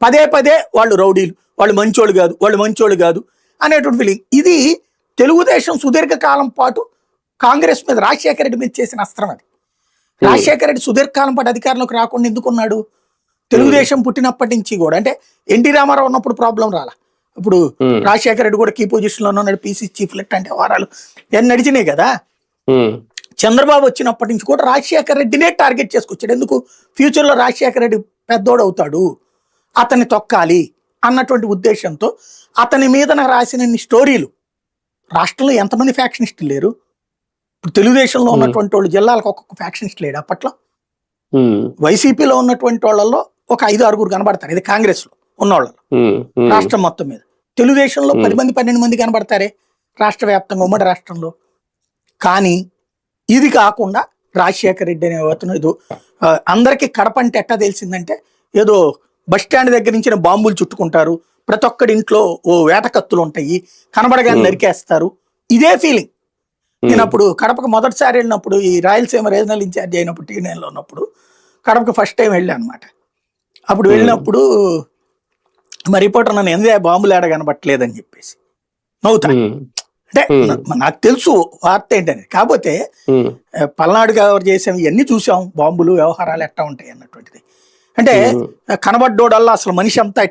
పదే పదే వాళ్ళు రౌడీలు వాళ్ళు మంచోళ్ళు కాదు వాళ్ళు మంచోళ్ళు కాదు అనేటువంటి ఫీలింగ్ ఇది తెలుగుదేశం సుదీర్ఘకాలం పాటు కాంగ్రెస్ మీద రాజశేఖర రెడ్డి మీద చేసిన అస్త్రం అది. రాజశేఖర రెడ్డి సుదీర్ఘకాలం పాటు అధికారంలోకి రాకుండా ఎందుకున్నాడు తెలుగుదేశం పుట్టినప్పటి నుంచి కూడా అంటే ఎన్టీ రామారావు ఉన్నప్పుడు ప్రాబ్లం రాలా. ఇప్పుడు ఉమ్, రాజశేఖర రెడ్డి కూడా కీ పొజిషన్లో ఉన్నాడు పీసీ చీఫ్ లెట్ అంటే వారాలు. ఇవన్నీ నడిచినాయి కదా. చంద్రబాబు వచ్చినప్పటి నుంచి కూడా రాజశేఖర రెడ్డినే టార్గెట్ చేసుకొచ్చాడు. ఎందుకు? ఫ్యూచర్లో రాజశేఖర రెడ్డి పెద్దోడు అవుతాడు. అతన్ని తొక్కాలి అన్నటువంటి ఉద్దేశంతో అతని మీద రాసిన స్టోరీలు. రాష్ట్రంలో ఎంతమంది ఫ్యాక్షనిస్టులు లేరు? ఇప్పుడు తెలుగుదేశంలో ఉన్నటువంటి వాళ్ళు జిల్లాలకు ఒక్కొక్క ఫ్యాక్షనిస్ట్ లేడు అప్పట్లో. వైసీపీలో ఉన్నటువంటి వాళ్ళల్లో ఒక ఐదు ఆరుగురు కనబడతారు ఇది కాంగ్రెస్లో ఉన్నవాళ్ళు రాష్ట్రం మొత్తం మీద. తెలుగుదేశంలో. పది మంది పన్నెండు మంది కనబడతారే రాష్ట్ర వ్యాప్తంగా ఉమ్మడి రాష్ట్రంలో. కానీ ఇది కాకుండా రాజశేఖర రెడ్డి అనే అతను ఏదో అందరికీ కడప అంటే ఎట్టా తెలిసిందంటే ఏదో బస్ స్టాండ్ దగ్గర నుంచి బాంబులు చుట్టుకుంటారు. ప్రతి ఒక్కడి ఇంట్లో ఓ వేట కత్తులు ఉంటాయి. కనబడగానే. నరికేస్తారు. ఇదే ఫీలింగ్ నేను అప్పుడు కడపకు మొదటిసారి వెళ్ళినప్పుడు ఈ రాయలసీమ రీజనల్ ఇన్ఛార్జ్ అయినప్పుడు టీ నైన్లో ఉన్నప్పుడు కడపకు ఫస్ట్ టైం వెళ్ళాను అనమాట అప్పుడు. వెళ్ళినప్పుడు మా రిపోర్టర్ నన్ను ఎందే బాంబులు ఏడ కనబట్టలేదని చెప్పేసి నవ్వుతా. అంటే నాకు తెలుసు వార్త ఏంటని. కాకపోతే పల్నాడు కవర్ చేసాం ఇవన్నీ చూసాం. బాంబులు వ్యవహారాలు ఎట్టా ఉంటాయి అన్నటువంటిది. అంటే. కనబడ్డోడల్లా అసలు మనిషి అంతా